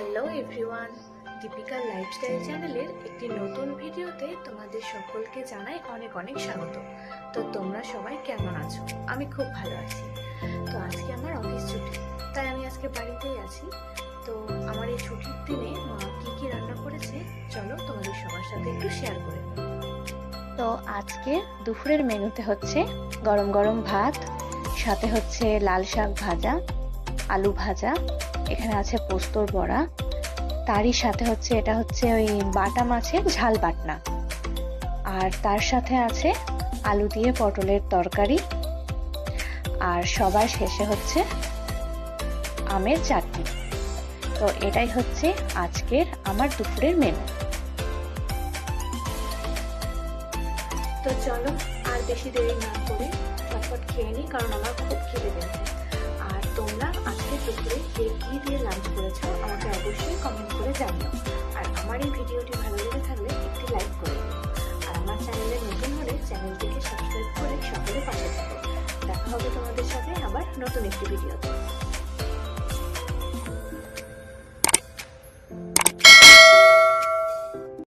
Hello everyone দীপিকার lifestyle চ্যানেলের একটি নতুন ভিডিওতে তোমাদের সকলকে জানাই অনেক অনেক স্বাগত। তো তোমরা সবাই কেমন আছো? আমি খুব ভালো আছি। তো আজকে আমার অফিস ছুটি, তাই আমি আজকে বাড়িতেই আছি। তো আমার এই ছুটির দিনে মা কী কী রান্না করেছে, চলো তোমাদের সবার সাথে একটু শেয়ার করে তো আজকে দুপুরের মেনুতে হচ্ছে গরম গরম ভাত, সাথে হচ্ছে লাল শাক ভাজা আলু ভাজা, এখানে আছে পোস্তর বড়া। তারই সাথে হচ্ছে, এটা হচ্ছে ওই বাটা মাছের ঝাল বাটনা। আর তার সাথে আছে আলু দিয়ে পটলের তরকারি। আর সবার শেষে হচ্ছে আমের চাটনি। তো এটাই হচ্ছে আজকের আমার দুপুরের মেনু তো চলো, আর বেশি দেরি না করে চটপট খেয়ে নিই, কারণ আমার খুব খিদে পেয়েছে। জানিও। আর আমার এই ভিডিওটি ভালো লেগে থাকলে একটি লাইক করে দিও। আর আমার চ্যানেলে নতুন হলে চ্যানেলটিকে সাবস্ক্রাইব করে সকলে পাশে থাকো। দেখা হবে তোমাদের সাথে আবার নতুন একটি ভিডিওতে